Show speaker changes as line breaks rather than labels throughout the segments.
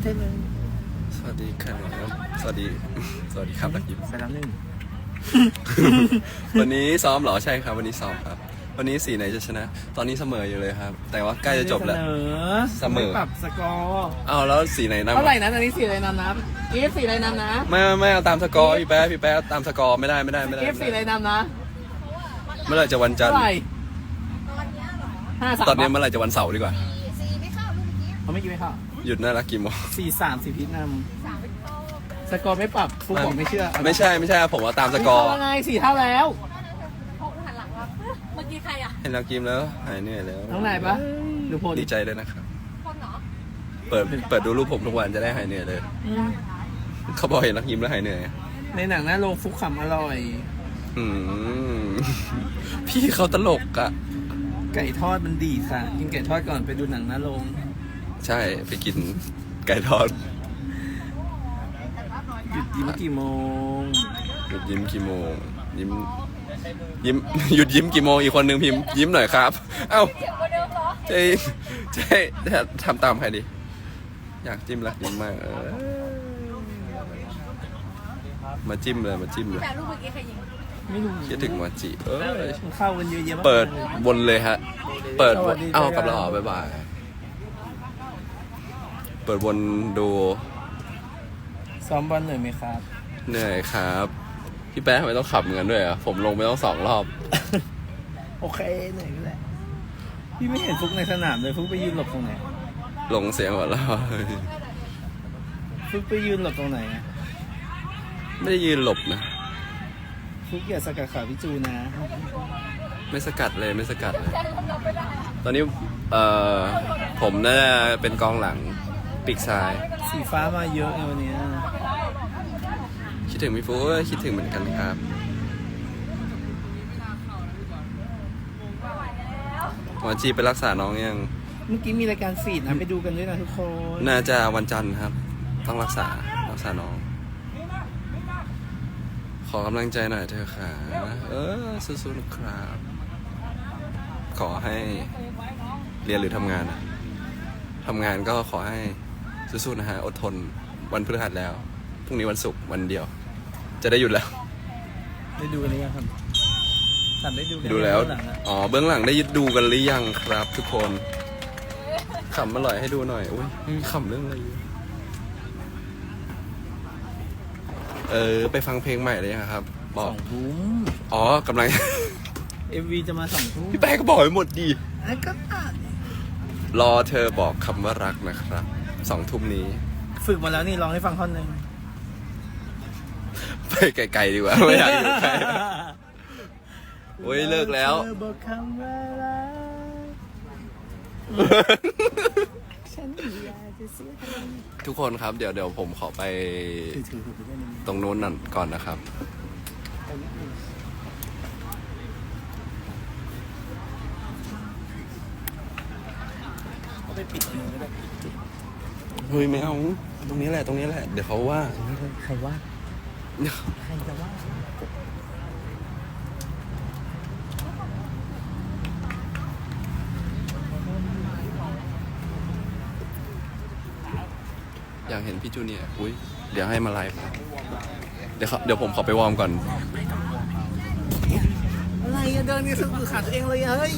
ประเทศเลย
สวัสดีครับสวัสดี สวัสดีครับนักยิม
ไปแล้วหนึ่ง
วันนี้ซ้อมเหรอใช่ครับ วันนี้ซ้อมครับ วันนี้สีไหนจะชนะ ตอนนี้เสมออยู่เลยครับ แต่ว่าใกล้จะจบแล้ว
เสนอ
เสมอ
ไปรับสกอร์
อ้าวแล้วสีไหนนำ
เท่าไหร่นะตอนนี้สี่อะไรนำนะอีฟสี่อะไรนำนะ
ไม่ไม่ไม่เอาตามสกอร์พี่แป๊ะพี่แป๊ะตามสกอร์ไม่ได้ไม่ได้ไม่ได้
อีฟสี่อะไรนำนะ
เมื่อไหร่จะวันจันท
เท่า
ร์
ไหร่ห้าสาม
ตอนนี้เมื่อไหร่จะวันเสาร์ดีกว่า
เขาไม่กินไหมครับ
หยุดน่ารักกี่โมง
สี่สามสี่พิษนำสกอร์ไม่ปรับฟุกบอกไม่เชื่อ
ไม่ใช่ไม่ใช่ผมว่าตามสกอร์
สี่เท่าไงสี่เท่าแล้ว
เมื่อกี้ใครอะ
เห็นนักยิมแล้วหายเหนื่อยแล้ว
น้องนายปะดูโพล
ดีใจด้วยนะครับ
เปิ
ดเปิดดูรูปผมทุกวันจะได้หายเหนื่อยเลยเขาบอกเห็นนักยิมแล้วหายเหนื่อย
ในหนังน้าโรงฟุกขำอร่อย
อืพี่เขาตลกอะ
ไก่ทอดมันดีค่ะ กินไก่ทอดก่อนไปดูหนังน้าโรง
ใช่ไปกินไก่ทอด
หยุดยิ้มกี่โมง
หยุดยิ้มกี่โมง ยิ้มยิ้มหยุดยิ้มกี่โมงอีกคนหนึ่งพิมพ์ยิ้มหน่อยครับ เอ้า
เจ็บกว่าเดิมเหรอ
ใช่ใช่ทำตามใครดิอยากจิ้มละยิ้มมากเออมาจิ้มเลยมาจิ้มเลย
แต่รูปเมื่อกี้ใครยิง
ไม่รู้
คิดถึงมาจิเออ
มันเข้ากันเยอะแยะมาก
เปิดวนเลยฮะ เปิด
ส
ว
วันสดี
เอ้า
ครับ
กลับแล้วเหรอบ๊ายบาย เปิดวนดู
ซ้อมบอลหน่อยไหมครับ
เหนื่อยครับ พี่แป๊ะทำไมต้องขับเหมือนกันด้วยอะ ผมลงไปต้องสองรอบ
โอเคหน่อยก็ได้พี่ไม่เห็นฟุกในสนามเลยฟุกไปยืนหลบตรงไหน
ลงเสียงหัวเราะ
ฟุกไปยืนหลบตรงไหนอะ
ไม่ได้ยืนหลบนะ
ฟุกอย่าสกัดขาพี่จูนะ
ไม่สกัดเลยไม่สกัดเลย ตอนนี้เอ่อผมน่าจะเป็นกองหลัง ปีกซ้าย
สีฟ้ามาเยอะไงวันเนี้ย
คิดถึงพี่ฟูเอ้ยคิดถึงเหมือนกันครับ หมอจีไปรักษาน้องยัง
เมื่อกี้มีรายการฟีดนะไปดูกันด้วยนะทุกคน
น่าจะวันจันทร์ครับ ต้องรักษา รักษาน้อง ขอกำลังใจหน่อยเถอะค่ะ เออสู้ๆนะครับ ขอให้เรียนหรือทำงานอะทำงานก็ขอให้ สู้ๆนะฮะ อดทนวันพฤหัสแล้ว พรุ่งนี้วันศุกร์วันเดียว จะได้หยุดแล้ว
ได้ดูกันหรือยังครับสันได้ดูกัน
ดูแล้ว
หลังอะ
อ๋อ เบื้องหลังได้ดูกันหรือยังครับ ทุกคนขำอร่อยให้ดูหน่อย อุ้ยขำเรื่องอะไรอยู่เออ ไปฟังเพลงใหม่เลยงครับ บ
ส
อ
อก งทุ่ม
อ๋อกำลัง
เอ็มวีจะมาสองทุ่ม
พี่แป๊กก็บอกให้หมดดี
อะก็อะ
รอเธอบอกคำว่ารักนะครับ สองทุ่มนี้
ฝึกมาแล้วนี่ร้องให้ฟังท่อนหนึ่ง
ไปไกลๆดีกว่า ไม่อยากอยู่ใกล้โอ้ยเลิกแล้ว
เธอบอกคำว่ารักฉันอยากจะเสียเธอ
ทุกคนครับเดี๋ยวเดี๋ยวผมขอไป
ถือถือถือไปได้ไหม
ตรงนู้นนั่นก่อนนะครับ
เขาไปปิดมือก็ได้
เฮ้ยไม่เอาตรงนี้แหละตรงนี้แหละ เดี๋ยวเขาว่า
ใครว่าใครจะว่า
อยากเห็นพี่จูเนียร์อุ้ยเดี๋ยวให้มาไลฟ์เดี๋ยวเขาเดี๋ยวผมขอไปวอร์มก่อน
อะไรอะเดินนี่คือขาดตัวเองเลยอะเฮ้ย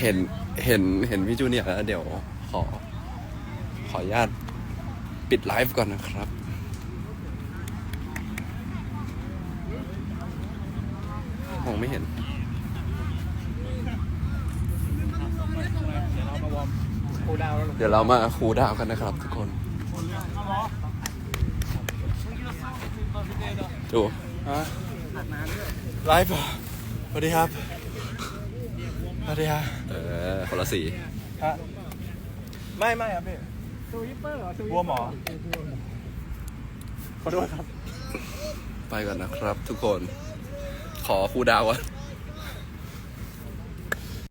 เห็น เห็นเห็นพี่จูเนียร์แล้วเดี๋ยวขอ ขออนุญาตปิดไลฟ์ก่อนนะครับ มองไม่เห็น
โคดาวแล้ว
เดี๋ยวเรามาคูลดาวน์กันนะครับทุกคน ดูไลฟ์เหรอสวัสดีครับ สวัสดีครับเออคนละสี
ฮะไม่ไม่ครับพี่
ทวิปเปอร์เหรอ
บัวหมอขอโทษครับ
ไปก่อนนะครับทุกคน ขอคูลดาวน์ก่อน